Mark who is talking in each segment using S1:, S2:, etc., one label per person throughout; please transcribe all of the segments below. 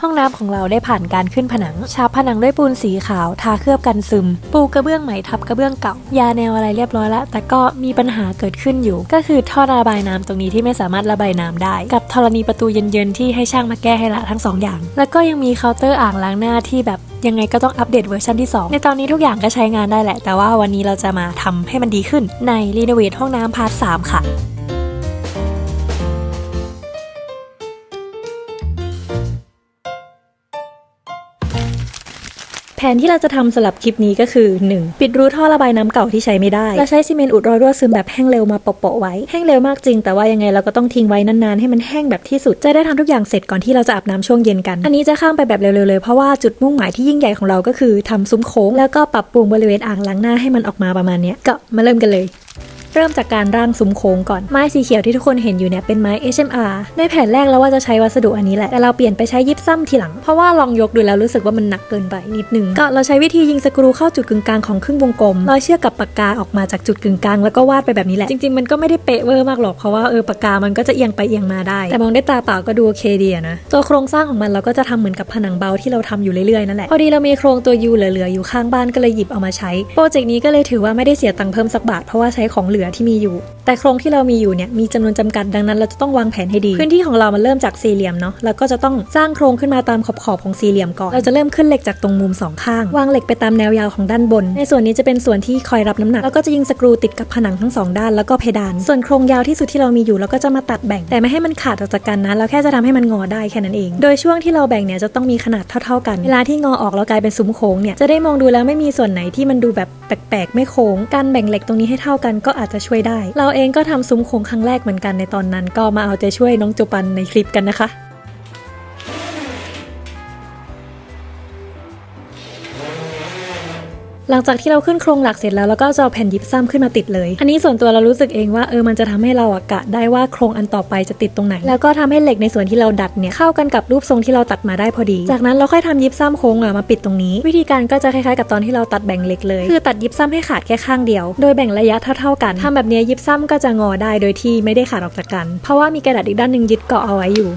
S1: ห้องน้ำของเราได้ผ่านการขึ้นผนังฉาบผนังด้วยปูนสีขาว ทาเคลือบกันซึม ปูกระเบื้องใหม่ทับกระเบื้องเก่า ยาแนวอะไรเรียบร้อยล้วแต่ก็มีปัญหาเกิดขึ้นอยู่ ก็คือท่อระบายน้ำตรงนี้ที่ไม่สามารถระบายน้ำได้ กับธรณีประตูเย็นๆที่ให้ช่างมาแก้ให้ละทั้งสองอย่าง แล้วก็ยังมีเคาน์เตอร์อ่างล้างหน้าที่แบบยังไงก็ต้องอัปเดตเวอร์ชันที่ 2 ในตอนนี้ทุกอย่างก็ใช้งานได้แหละ แต่ว่าวันนี้เราจะมาทำให้มันดีขึ้นในรีโนเวทห้องน้ำพาร์ท3ค่ะ แผนที่เราจะทำสำหรับคลิปนี้ก็คือ 1. ปิดรูท่อระบายน้ำเก่าที่ใช้ไม่ได้แล้วใช้ซีเมนต์อุดรอยรั่วซึมแบบแห้งเร็วมาโปะๆไว้แห้งเร็วมากจริง แต่ว่ายังไงเราก็ต้องทิ้งไว้นานๆให้มันแห้งแบบที่สุดจะได้ทำทุกอย่างเสร็จก่อนที่เราจะอาบน้ำช่วงเย็นกัน อันนี้จะข้ามไปแบบเร็วๆเลยเพราะว่าจุดมุ่งหมายที่ยิ่งใหญ่ของเราก็คือทำซุ้มโค้งแล้วก็ปรับปรุงบริเวณอ่างล้างหน้าให้มันออกมาประมาณนี้ก็มาเริ่มกันเลย เริ่มจากการร่างซุ้มโค้งก่อน ไม้สีเขียวที่ทุกคนเห็นอยู่เนี่ยเป็นไม้ HMR ในแผนแรกเราว่าจะใช้วัสดุอันนี้แหละแต่เราเปลี่ยนไปใช้ยิปซัมทีหลัง เพราะว่าลองยกดูแล้วรู้สึกว่ามันหนักเกินไปนิดนึงก็เราใช้วิธียิงสกรูเข้าจุดกึ่งกลางของครึ่งวงกลมร้อยเชือกกับปากกาออกมาจากจุดกึ่งกลางแล้วก็วาดไปแบบนี้แหละจริงๆมันก็ไม่ได้เป๊ะเวอร์มากหรอกเพราะว่าเออปากกามันก็จะเอียงไปเอียงมาได้ แต่มองด้วยตาเปล่าก็ดูโอเคดีนะตัวโครงสร้างของมันเราก็จะทำเหมือนกับผนังเบาที่เราทำอยู่เรื่อยๆนั่นแหละพอดีเรามีโครงตัวยูเหลือๆอยู่ข้างบ้านก็เลยหยิบเอามาใช้โปรเจกต์นี้ก็เลยถือว่าไม่ได้เสียตังค์เพิ่มสักบาทเพราะว่าใช้ของเหลือที่มีอยู่ แต่โครงที่เรามีอยู่เนี่ยมีจำนวนจำกัดดังนั้นเราจะต้องวางแผนให้ดี พื้นที่ของเรามันเริ่มจากสี่เหลี่ยมเนาะแล้วก็จะต้องสร้างโครงขึ้นมาตามขอบขอบๆของสี่เหลี่ยมก่อนเราจะเริ่มขึ้นเหล็กจากตรงมุมสองข้างวางเหล็กไปตามแนวยาวของด้านบน ในส่วนนี้จะเป็นส่วนที่คอยรับน้ำหนักแล้วก็จะยิงสกรูติดกับผนังทั้งสองด้านแล้วก็เพดาน ส่วนโครงยาวที่สุดที่เรามีอยู่เราก็จะมาตัดแบ่ง แต่ไม่ให้มันขาดออกจากกันนะเราแค่จะทำให้มันงอได้แค่นั้นเอง โดยช่วงที่เราแบ่งเนี่ยจะต้องมีขนาดเท่า ๆ กันเวลาที่งอออกแล้วกลายเป็นซุ้มโค้งเนี่ยจะได้มองดูแล้วไม่มีส่วนไหนที่มันดูแบบแปลกๆไม่โค้งการแบ่งเหล็กตรงนี้ให้เท่ากันก็อาจจะช่วยได้ เราเองก็ทำซุ้มโค้งครั้งแรกเหมือนกันในตอนนั้น ก็มาเอาใจช่วยน้องจูปันในคลิปกันนะคะ หลังจากที่เราขึ้นโครงหลักเสร็จแล้วเราก็จะเอาแผ่นยิปซัมขึ้นมาติดเลย อันนี้ส่วนตัวเรารู้สึกเองว่าเออมันจะทำให้เราอะกะได้ว่าโครงอันต่อไปจะติดตรงไหน แล้วก็ทำให้เหล็กในส่วนที่เราดัดเนี่ยเข้ากันกับรูปทรงที่เราตัดมาได้พอดี จากนั้นเราค่อยทำยิปซัมโค้งอะมาปิดตรงนี้ วิธีการก็จะคล้ายๆกับตอนที่เราตัดแบ่งเหล็กเลย คือตัดยิปซัมให้ขาดแค่ข้างเดียว โดยแบ่งระยะเท่าๆกันทำแบบนี้ยิปซัมก็จะงอได้โดยที่ไม่ได้ขาดออกจากกัน เพราะว่ามีกระดาษอีกด้านหนึ่งยึดเกาะเอาไว้อยู่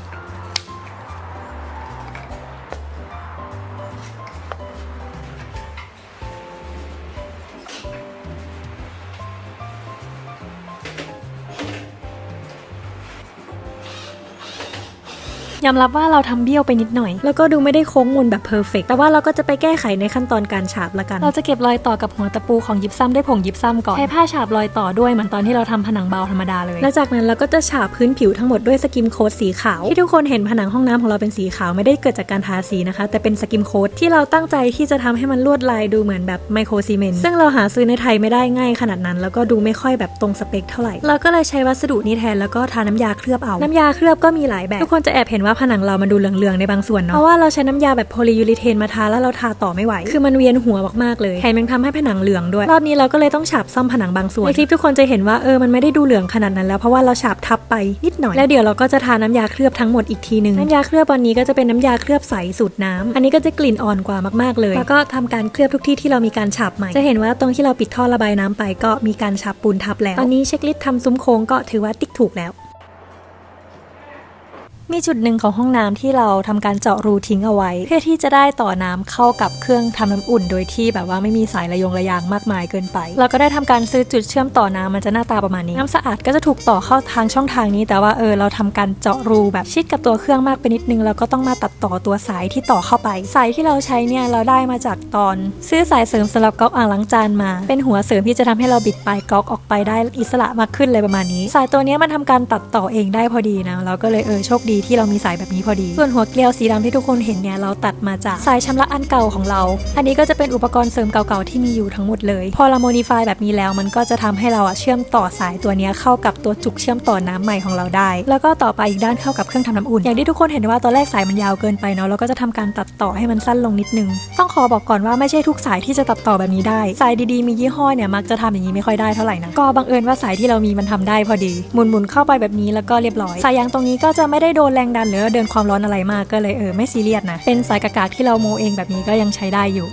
S1: ยอมรับว่าเราทำเบี้ยวไปนิดหน่อย แล้วก็ดูไม่ได้โค้งมนแบบเพอร์เฟกแต่ว่าเราก็จะไปแก้ไขในขั้นตอนการฉาบละกัน เราจะเก็บรอยต่อกับหัวตะปูของยิปซัมด้วยผงยิปซัมก่อน ใช้ผ้าฉาบรอยต่อด้วยเหมือนตอนที่เราทำผนังเบาธรรมดาเลย แล้วจากนั้นเราก็จะฉาบพื้นผิวทั้งหมดด้วยสกิมโค้ดสีขาว ที่ทุกคนเห็นผนังห้องน้ำของเราเป็นสีขาวไม่ได้เกิดจากการทาสีนะคะ แต่เป็นสกิมโค้ดที่เราตั้งใจที่จะทำให้มันลวดลายดูเหมือนแบบไมโครซีเมนต์ซึ่งเราหาซื้อในไทยไม่ได้ง่ายขนาดนั้น แล้วก็ดูไม่ค่อยแบบตรงสเปคเท่าไหร่เราก็เลยใช้วัสดุนี้แทนแล้วก็ทาน้ำยาเคลือบเอาน้ำยาเคลือบก็มีหลายแบบทุกคนจะแอบเห็นว่าผนังเรามันดูเหลืองๆในบางส่วนเนาะเพราะว่าเราใช้น้ำยาแบบโพลียูริเทนมาทาแล้วเราทาต่อไม่ไหว คือมันเวียนหัวมากๆเลยแถมยังทำให้ผนังเหลืองด้วย รอบนี้เราก็เลยต้องฉาบซ่อมผนังบางส่วนในคลิปทุกคนจะเห็นว่าเออมันไม่ได้ดูเหลืองขนาดนั้นแล้วเพราะว่าเราฉาบทับไปนิดหน่อยแล้วเดี๋ยวเราก็จะทาน้ำยาเคลือบทั้งหมดอีกทีหนึงน้ำยาเคลือบวันนี้ก็จะเป็นน้ำยาเคลือบใสสูตรน้ำอันนี้ก็จะกลิ่นอ่อนกว่ามากๆเลย แล้วก็ทำการเคลือบทุกที่ที่เรามีการฉาบใหม่ จะเห็นว่าตรงที่เราปิดท่อระบายน้ำไปก็มีการฉาบปูนทับแล้ว ตอนนี้เช็คลิสต์ทำซุ้มโค้งก็ถือว่าติ๊กถูกแล้ว มีจุดหนึ่งของห้องน้ำที่เราทำการเจาะรูทิ้งเอาไว้ เพื่อที่จะได้ต่อน้ำเข้ากับเครื่องทำน้ำอุ่น โดยที่แบบว่าไม่มีสายระยงระยางมากมายเกินไป เราก็ได้ทำการซื้อจุดเชื่อมต่อน้ำมันจะหน้าตาประมาณนี้ น้ำสะอาดก็จะถูกต่อเข้าทางช่องทางนี้ แต่ว่าเออเราทำการเจาะรูแบบชิดกับตัวเครื่องมากไปนิดนึงเราก็ต้องมาตัดต่อตัวสายที่ต่อเข้าไป สายที่เราใช้เนี่ยเราได้มาจากตอน ซื้อสายเสริมสำหรับก๊อกอ่างล้างจานมา เป็นหัวเสริมที่จะทำให้เราบิดปลายก๊อกออกไปได้อิสระมากขึ้นเลยประมาณนี้ สายตัวนี้มันทำการตัดต่อเองได้พอดีนะเราก็เลยเออโชคดีที่เรามีสายแบบนี้พอดี ส่วนหัวเกลียวสีดำที่ทุกคนเห็นเนี่ยเราตัดมาจากสายชำระอันเก่าของเรา อันนี้ก็จะเป็นอุปกรณ์เสริมเก่าๆที่มีอยู่ทั้งหมดเลย พอเราโมดิฟายแบบนี้แล้วมันก็จะทำให้เราอะเชื่อมต่อสายตัวนี้เข้ากับตัวจุกเชื่อมต่อน้ำใหม่ของเราได้ แล้วก็ต่อไปอีกด้านเข้ากับเครื่องทำน้ำอุ่น อย่างที่ทุกคนเห็นว่าตอนแรกสายมันยาวเกินไปเนาะเราก็จะทำการตัดต่อให้มันสั้นลงนิดนึง ต้องขอบอกก่อนว่าไม่ใช่ทุกสายที่จะตัดต่อแบบนี้ได้ สายดีๆมียี่ห้อเนี่ยมักจะทำอย่างนี้ไม่ค่อยได้เท่าไหร่นะก็บังเอิญว่าสายที่เรามีมันทำได้พอดีหมุนๆเข้าไปแบบนี้แล้วก็เรียบร้อย สายยางตรงนี้ก็จะไม่ได้โดนแรงดันหรือเดินความร้อนอะไรมากก็เลยเออไม่ซีเรียสนะ เป็นสายกากๆที่เราโมเองแบบนี้ก็ยังใช้ได้อยู่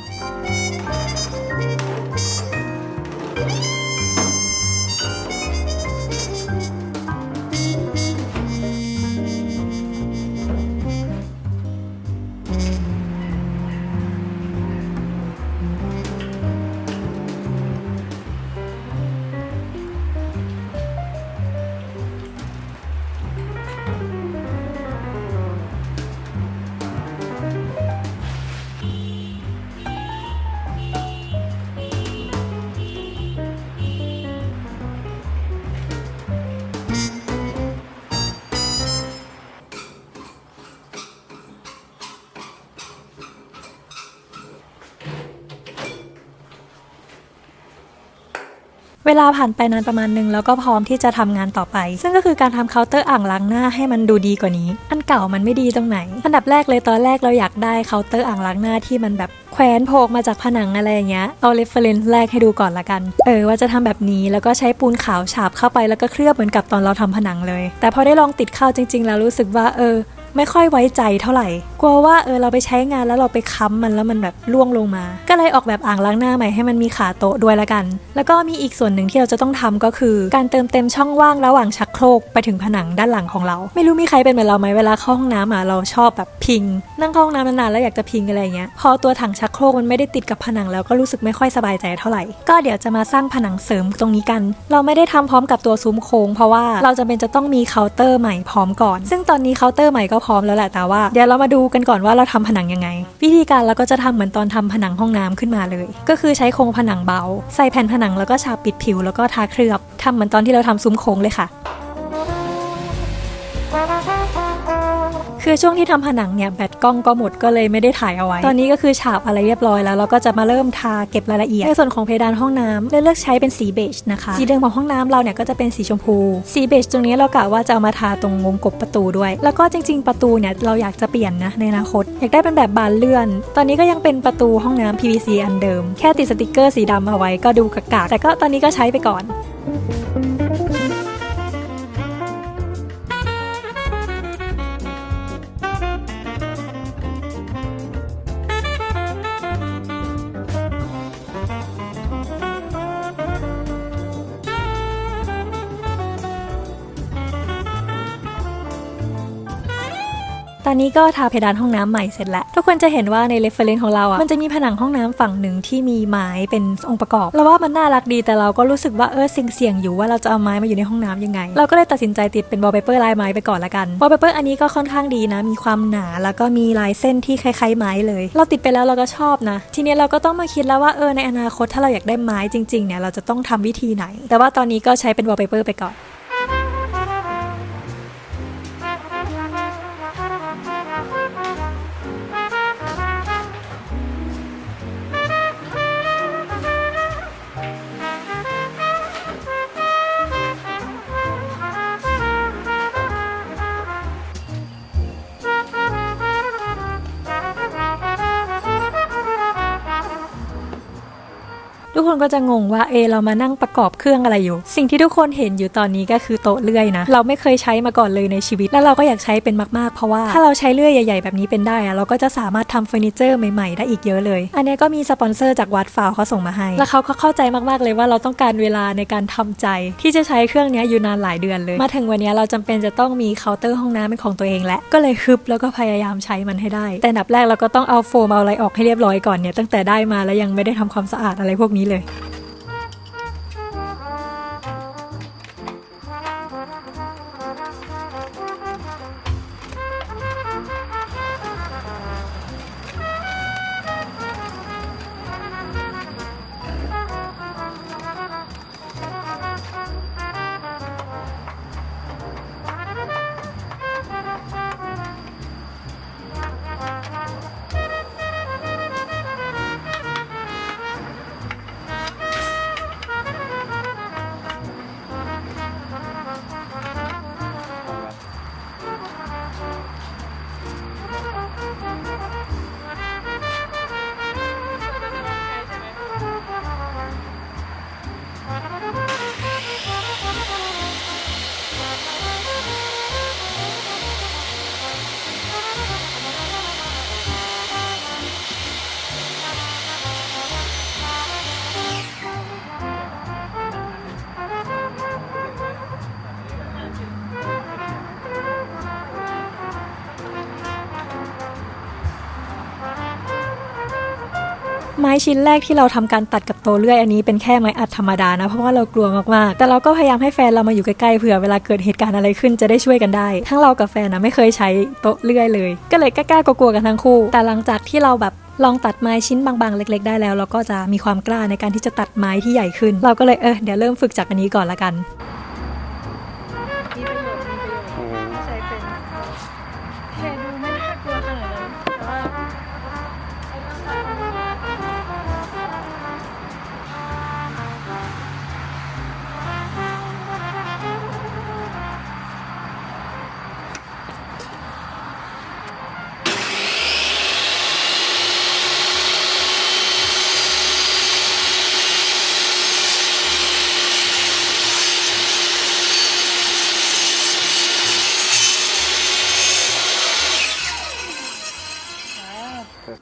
S1: เวลาผ่านไปนานประมาณหนึงแล้วก็พร้อมที่จะทำงานต่อไป ซึ่งก็คือการทำเคาน์เตอร์อ่างล้างหน้าให้มันดูดีกว่านี้ อันเก่ามันไม่ดีตรงไหน อันดับแรกเลยตอนแรกเราอยากได้เคาน์เตอร์อ่างล้างหน้าที่มันแบบแขวนโผกมาจากผนังอะไรอย่างเงี้ย เอาเรฟเฟรนซ์แรกให้ดูก่อนละกัน เออว่าจะทำแบบนี้แล้วก็ใช้ปูนขาวฉาบเข้าไปแล้วก็เคลือบเหมือนกับตอนเราทำผนังเลย แต่พอได้ลองติดเข้าจริง ๆ แล้วรู้สึกว่าเออ ไม่ค่อยไว้ใจเท่าไหร่กลัวว่าเออเราไปใช้งานแล้วเราไปค้ำมันแล้วมันแบบล่วงลงมา ก็เลยออกแบบอ่างล้างหน้าใหม่ให้มันมีขาโต๊ะด้วยละกัน แล้วก็มีอีกส่วนหนึ่งที่เราจะต้องทำก็คือ การเติมเต็มช่องว่างระหว่างชักโครกไปถึงผนังด้านหลังของเรา ไม่รู้มีใครเป็นเหมือนเราไหมเวลาเข้าห้องน้ำอะเราชอบแบบพิง นั่งเข้าห้องน้ำนานๆแล้วอยากจะพิงอะไรเงี้ยพอตัวถังชักโครกมันไม่ได้ติดกับผนังแล้วก็รู้สึกไม่ค่อยสบายใจเท่าไหร่ ก็เดี๋ยวจะมาสร้างผนังเสริมตรงนี้กัน เราไม่ได้ทำพร้อมกับตัวซุ้มโค้งเพราะว่าเราจะเป็นจะต้องมีเคาน์เตอร์ใหม่พร้อมก่อน ซึ่งตอนนี้เคาน์เตอร์ใหม่ก็พร้อมแล้วแหละแต่ว่าเดี๋ยวเรามาดูกันก่อนว่าเราทำผนังยังไง วิธีการเราก็จะทำเหมือนตอนทำผนังห้องน้ำขึ้นมาเลย ก็คือใช้โครงผนังเบา ใส่แผ่นผนังแล้วก็ฉาบปิดผิวแล้วก็ทาเคลือบทำเหมือนตอนที่เราทำซุ้มโค้งเลยค่ะ คือช่วงที่ทำผนังเนี่ยแบตกล้องก็หมดก็เลยไม่ได้ถ่ายเอาไว้ ตอนนี้ก็คือฉาบอะไรเรียบร้อยแล้วเราก็จะมาเริ่มทาเก็บรายละเอียด ในส่วนของเพดานห้องน้ำเราเลือกใช้เป็นสีเบจนะคะ สีเดิมของห้องน้ำเราเนี่ยก็จะเป็นสีชมพู สีเบจตรงนี้เรากะว่าจะเอามาทาตรงวงกบประตูด้วย แล้วก็จริง ๆ ประตูเนี่ยเราอยากจะเปลี่ยนนะในอนาคต อยากได้เป็นแบบบานเลื่อน ตอนนี้ก็ยังเป็นประตูห้องน้ำ PVC อันเดิม แค่ติดสติกเกอร์สีดำเอาไว้ก็ดูกากๆแต่ก็ตอนนี้ก็ใช้ไปก่อน ตอนนี้ก็ทาเพดานห้องน้ำใหม่เสร็จแล้ว ทุกคนจะเห็นว่าในเรฟเฟรนซ์ของเราอะมันจะมีผนังห้องน้ำฝั่งหนึ่งที่มีไม้เป็นองค์ประกอบเราว่ามันน่ารักดีแต่เราก็รู้สึกว่าเออเสี่ยงๆอยู่ว่าเราจะเอาไม้มาอยู่ในห้องน้ำยังไง เราก็เลยตัดสินใจติดเป็นวอลเปเปอร์ลายไม้ไปก่อนละกันวอลเปเปอร์อันนี้ก็ค่อนข้างดีนะ มีความหนาแล้วก็มีลายเส้นที่คล้ายๆไม้เลย เราติดไปแล้วเราก็ชอบนะ ทีนี้เราก็ต้องมาคิดแล้วว่าเออในอนาคตถ้าเราอยากได้ไม้จริงๆเนี่ยเราจะต้องทำวิธีไหน แต่ว่าตอนนี้ก็ใช้เป็นวอลเปเปอร์ไปก่อน คนก็จะงงว่าเอเรามานั่งประกอบเครื่องอะไรอยู่ สิ่งที่ทุกคนเห็นอยู่ตอนนี้ก็คือโต๊ะเลื่อยนะ เราไม่เคยใช้มาก่อนเลยในชีวิต แล้วเราก็อยากใช้เป็นมากๆ เพราะว่าถ้าเราใช้เลื่อยใหญ่ ๆ แบบนี้เป็นได้อะเราก็จะสามารถทำเฟอร์นิเจอร์ใหม่ๆ ได้อีกเยอะเลย อันนี้ก็มีสปอนเซอร์จากวัดฟาวเขาส่งมาให้ แล้วเขาก็เข้าใจมากๆเลยว่าเราต้องการเวลาในการทำใจ ที่จะใช้เครื่องนี้อยู่นานหลายเดือนเลย มาถึงวันนี้เราจำเป็นจะต้องมีเคาน์เตอร์ห้องน้ำเป็นของตัวเองและก็เลยฮึบแล้วก็พยายามใช้มันให้ได้ แต่อันดับแรกเราก็ต้องเอาโฟมเอาอะไรออกให้เรียบร้อยก่อนเนี่ยตั้งแต่ได้มาแล้วยังไม่ได้ทำความสะอาดอะไรพวกนี้เลย Okay. ไม้ชิ้นแรกที่เราทำการตัดกับโตเลื่อยอันนี้เป็นแค่ไม้อัดธรรมดานะเพราะว่าเรากลัวมากๆ แต่เราก็พยายามให้แฟนเรามาอยู่ใกล้ๆเผื่อเวลาเกิดเหตุการณ์อะไรขึ้นจะได้ช่วยกันได้ ทั้งเรากับแฟนนะไม่เคยใช้โต๊ะเลื่อยเลย ก็เลยกล้าๆกลัวๆกันทั้งคู่ แต่หลังจากที่เราแบบลองตัดไม้ชิ้นบางๆ เล็ก ๆ ได้แล้วเราก็จะมีความกล้าในการที่จะตัดไม้ที่ใหญ่ขึ้น เราก็เลยเออเดี๋ยวเริ่มฝึกจากอันนี้ก่อนละกัน
S2: มีประโยชน์มีประโยชน์ใช้เป็นแค่ดู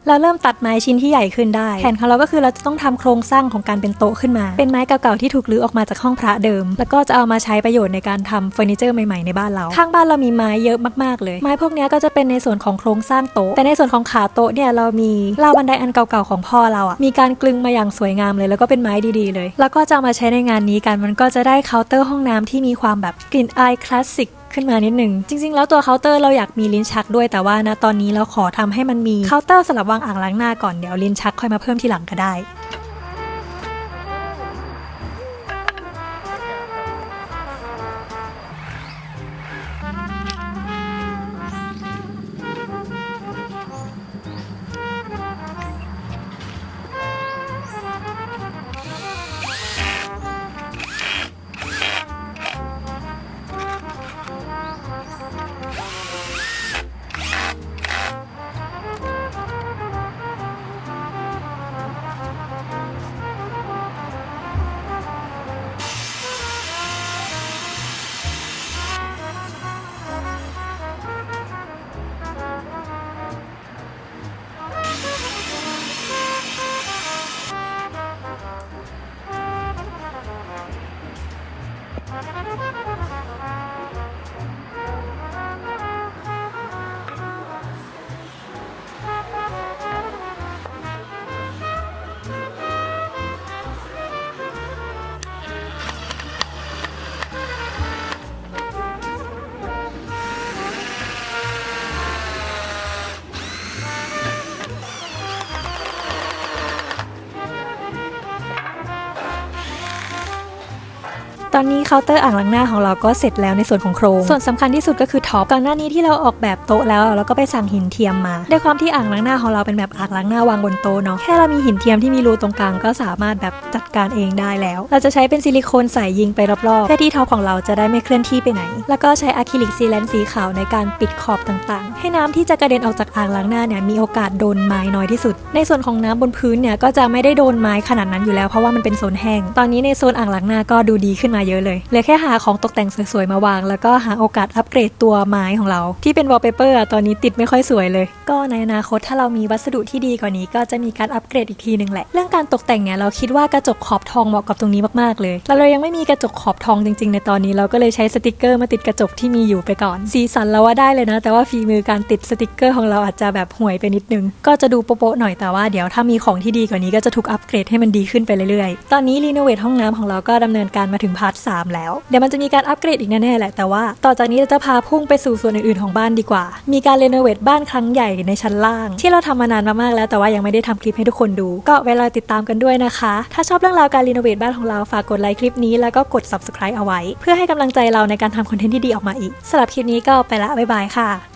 S1: เราเริ่มตัดไม้ชิ้นที่ใหญ่ขึ้นได้ แผนของเราก็คือเราจะต้องทำโครงสร้างของการเป็นโต๊ะขึ้นมา เป็นไม้เก่าๆที่ถูกรื้อออกมาจากห้องพระเดิม แล้วก็จะเอามาใช้ประโยชน์ในการทำเฟอร์นิเจอร์ใหม่ๆในบ้านเรา ข้างบ้านเรามีไม้เยอะมากๆเลย ไม้พวกนี้ก็จะเป็นในส่วนของโครงสร้างโต๊ะ แต่ในส่วนของขาโต๊ะเนี่ยเรามีราวบันไดอันเก่าๆของพ่อเราอะ มีการกลึงมาอย่างสวยงามเลย แล้วก็เป็นไม้ดีๆเลย แล้วก็จะเอามาใช้ในงานนี้กัน มันก็จะได้เคาน์เตอร์ห้องน้ำที่มีความแบบกลิ่นอายคลาสสิก ขึ้นมานิดหนึ่ง จริง ๆ แล้วตัวเคาน์เตอร์เราอยากมีลิ้นชักด้วยแต่ว่านะตอนนี้เราขอทำให้มันมีเคาน์เตอร์สำหรับวางอ่างล้างหน้าก่อนเดี๋ยวลิ้นชักค่อยมาเพิ่มทีหลังก็ได้ ตอนนี้เคาน์เตอร์อ่างล้างหน้าของเราก็เสร็จแล้วในส่วนของโครง ส่วนสำคัญที่สุดก็คือท็อปก่อนหน้านี้ที่เราออกแบบโต๊ะแล้วเราก็ไปสั่งหินเทียมมาด้วยความที่อ่างล้างหน้าของเราเป็นแบบอ่างล้างหน้าวางบนโต๊ะเนาะแค่เรามีหินเทียมที่มีรูตรงกลางก็สามารถแบบจัดการเองได้แล้ว เราจะใช้เป็นซิลิโคนใส่ยิงไปรอบๆเพื่อที่ท็อปของเราจะได้ไม่เคลื่อนที่ไปไหน แล้วก็ใช้อะคริลิกซีแลนสีขาวในการปิดขอบต่างๆ ให้น้ำที่จะกระเด็นออกจากอ่างล้างหน้าเนี่ยมีโอกาสโดนไม้น้อยที่สุด ในส่วนของน้ำบนพื้นเนี่ยก็จะไม่ได้โดนไม้ขนาดนั้นอยู่แล้วเพราะว่ามันเป็นโซนแห้งตอนนี้ในโซนอ่างล้างหน้าก็ดูดีขึ้นมาเยอะเลยเหลือแค่หาของตกแต่งสวยๆมาวาง แล้วก็หาโอกาสอัปเกรดตัวไม้ของเรา ที่เป็นวอลเปเปอร์ตอนนี้ติดไม่ค่อยสวยเลย ก็ในอนาคตถ้าเรามีวัสดุที่ดีกว่านี้ก็จะมีการอัปเกรดอีกทีหนึ่งแหละ เรื่องการตกแต่งเนี่ยเราคิดว่ากระจกขอบทองเหมาะกับตรงนี้มากๆเลยแล้วเรายังไม่มีกระจกขอบทองจริง ๆ ในตอนนี้เราก็เลยใช้สติกเกอร์มาติดกระจกที่มีอยู่ไปก่อน สีสันเราว่าได้เลยนะ แต่ว่าฝีมือการติดสติกเกอร์ของเราอาจจะแบบห่วยไปนิดนึง ก็จะดูโป๊ะๆหน่อยแต่ว่าเดี๋ยวถ้ามีของที่ดีกว่านี้ก็จะถูกอัปเกรดให้มันดีขึ้นไปเรื่อยๆ ตอนนี้รีโนเวทห้องน้ำของเราก็ดำเนินการมาถึงพาร์ทสามแล้ว เดี๋ยวมันจะมีการอัปเกรดอีกแน่ๆแหละ แต่ว่าต่อจากนี้เราจะพาพุ่งไปสู่ส่วนอื่นๆของบ้านดีกว่า มีการรีโนเวทบ้านครั้งใหญ่ในชั้นล่าง ที่เราทำมานานมากๆแล้วแต่ว่ายังไม่ได้ทำคลิปให้ทุกคนดู ก็เวลาติดตามกันด้วยนะคะ ถ้าชอบเรื่องราวการรีโนเวทบ้านของเราฝากกดไลค์คลิปนี้แล้วก็กด subscribe เอาไว้ เพื่อให้กำลังใจเราในการทำคอนเทนต์ที่ดีออกมาอีกสำหรับคลิปนี้ก็ไปละบ๊ายบายค่ะ